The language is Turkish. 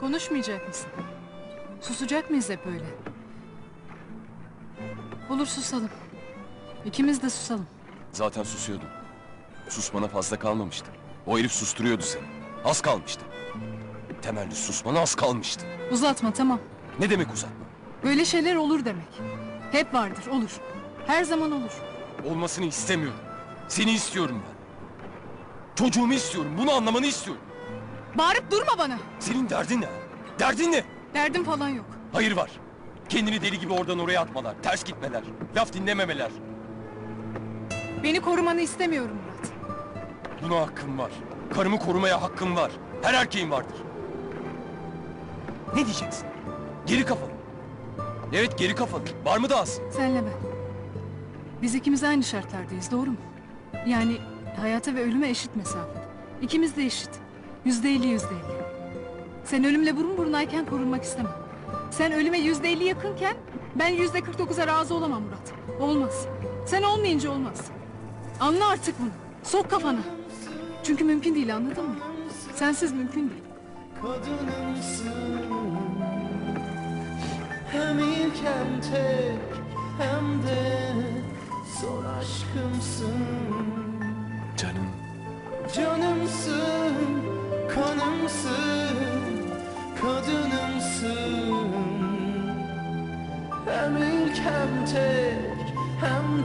Konuşmayacak mısın? Susacak mıyız hep öyle? Olur susalım. İkimiz de susalım. Zaten susuyordun. Susmana fazla kalmamıştı. O herif susturuyordu seni. Az kalmıştı. Temelli susmana az kalmıştı. Uzatma tamam. Ne demek uzatma? Böyle şeyler olur demek. Hep vardır olur. Her zaman olur. Olmasını istemiyorum. Seni istiyorum ben. Çocuğumu istiyorum. Bunu anlamanı istiyorum. Bağırıp durma bana. Senin derdin ne? Derdin ne? Derdim falan yok. Hayır var. Kendini deli gibi oradan oraya atmalar, ters gitmeler, laf dinlememeler. Beni korumanı istemiyorum Murat. Buna hakkım var. Karımı korumaya hakkım var. Her erkeğin vardır. Ne diyeceksin? Geri kafalı. Evet geri kafalı. Var mı dahası? Senle ben. Biz ikimiz aynı şartlardayız doğru mu? Yani hayata ve ölüme eşit mesafede. İkimiz de eşit. Yüzde elli yüzde elli. Sen ölümle burun burunayken korunmak istemem. Sen ölüme yüzde elli yakınken ben yüzde kırk dokuza razı olamam Murat. Olmaz. Sen olmayınca olmaz. Anla artık bunu. Sok kafana. Çünkü mümkün değil anladın mı? Sensiz mümkün değil. kadınımsın hem tek hem de son aşkımsın Canım. Canımsın, kanımsın, kadınımsın Hem ilk hem tek hem de